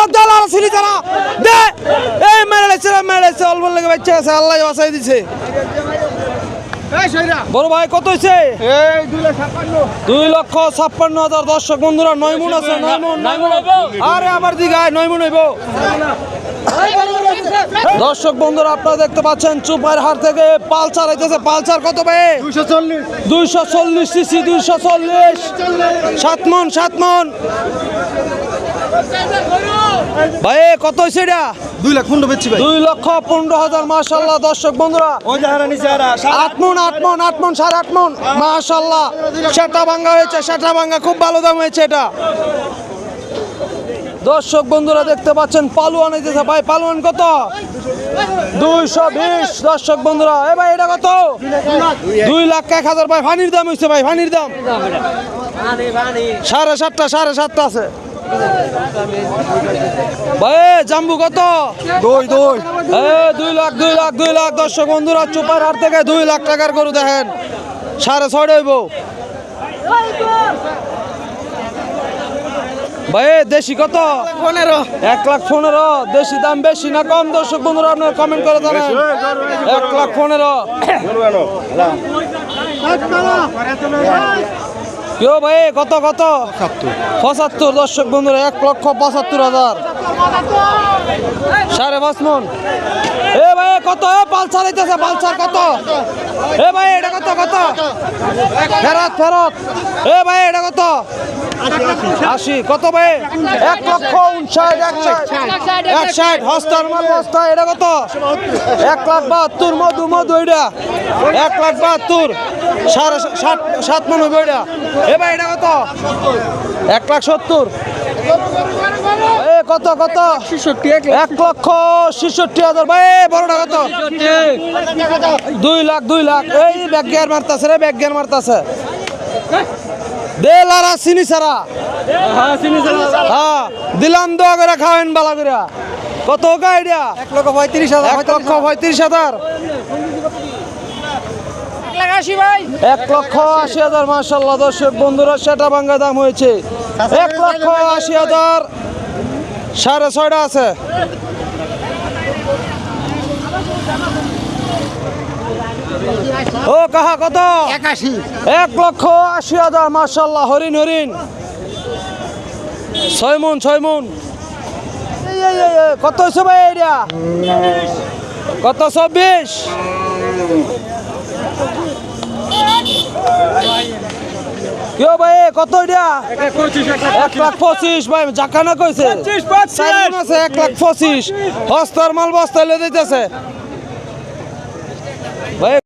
দালাল দালাল সিরি যারা দে। এই মেরে লেছে মেরে লেছে অল্প লেগে বাচ্চা আছে আল্লাহ বাঁচাই দিছে। বড় ভাই কত হয়েছে দুই লক্ষ ছাপ্পান্ন হাজার দর্শক বন্ধুরা নয় মন আছে নয় মন নয় মন আরে আমার নয় মন হইব। দর্শক বন্ধুরা আপনারা দেখতে পাচ্ছেন চুপার হাট থেকে পালসার হইতেছে পালসার কত ভাই? দুইশো চল্লিশ। সিসি দুইশো চল্লিশ। সাত মন সাত মন ভাই কত হয়েছে এটা? দুই লাখ পনেরো বেচছি ভাই। দুই লক্ষ পনেরো হাজার মাসাল্লাহ দর্শক বন্ধুরা। আট মন আট মন আট মন সাড়ে আট মন মাশাল্লাহ সেটা ভাঙ্গা হয়েছে সেটা ভাঙ্গা খুব ভালো দাম হয়েছে এটা। দর্শক বন্ধুরা দেখতে পাচ্ছেন পালুয়ান হইতেছে ভাই পালুয়ান কত? দুইশো বিশ দর্শক বন্ধুরা। এ ভাই এটা কত? দুই লাখ এক হাজার ভাই ফানির দাম হয়েছে ভাই ফানির দাম। সাড়ে সাতটা সাড়ে সাতটা আছে। জাম্বু কত? দুই দুই। দুই লাখ দুই লাখ দুই লাখ। দর্শক বন্ধুরা চুপার হাট থেকে দুই লাখ টাকার গরু দেখেন। সাড়ে ছয় হইব। ভাই দেশি কত? পনেরো। এক লাখ পনেরো। দেশি দাম বেশি না কম? দর্শক বন্ধুরা আপনার কমেন্ট করে জানেন। এক লাখ পনেরো। কেউ ভাই কত কত? পঁচাত্তর। দর্শক বন্ধুরা এক লক্ষ পঁচাত্তর হাজার। সাড়ে পাঁচ মন। এ ভাই কত? পালসার হইতেছে পালসার কত? এ ভাই এটা কত কত? ফেরত ফেরত। এ ভাই এটা কত? আশি, কত ভাই? এক লক্ষ উনষাট, এক ষাট। হস্তার মাল বস্তা এটা কত? এক লাখ বাহাত্তর, মধু মধু এক লাখ বাহাত্তর, সাড়ে সাত সাত মন এটা। এ ভাই, এটা কত? এক লাখ সত্তর। এ, কত কত? এক লক্ষ ছেষট্টি হাজার। ভাই বড়টা কত? দুই লাখ দুই লাখ। এই ব্যাগ গিয়ার মারতাছে রে, ব্যাগ গিয়ার মারতাছে। দে লারা চিনি সারা হ্যাঁ দিলাম দোয়া করে খাওয়েন বালা করে কত গাইডিয়া এক লক্ষ পঁয়ত্রিশ হাজার এক লক্ষ পঁয়ত্রিশ হাজার। এক লক্ষ আশি হাজার মাসাল্লাহ দর্শক বন্ধুরা সেটা ভাঙ্গা দাম হয়েছে। এক লক্ষ আশি হাজার সাড়ে ছয়টা আছে। ও কাহা কত? একাশি। এক লক্ষ আশি হাজার মাসাল্লাহ হরিণ হরিণ। ছয় মন ছয় মন। কত হয়েছে ভাই এটা কত চব্বিশ? কেউ ভাই কত এটা এক লাখ পঁচিশ ভাই জাকানা কইছে। আছে এক লাখ পঁচিশ। হস্তার মাল বস্তা লে দিতেছে ভাই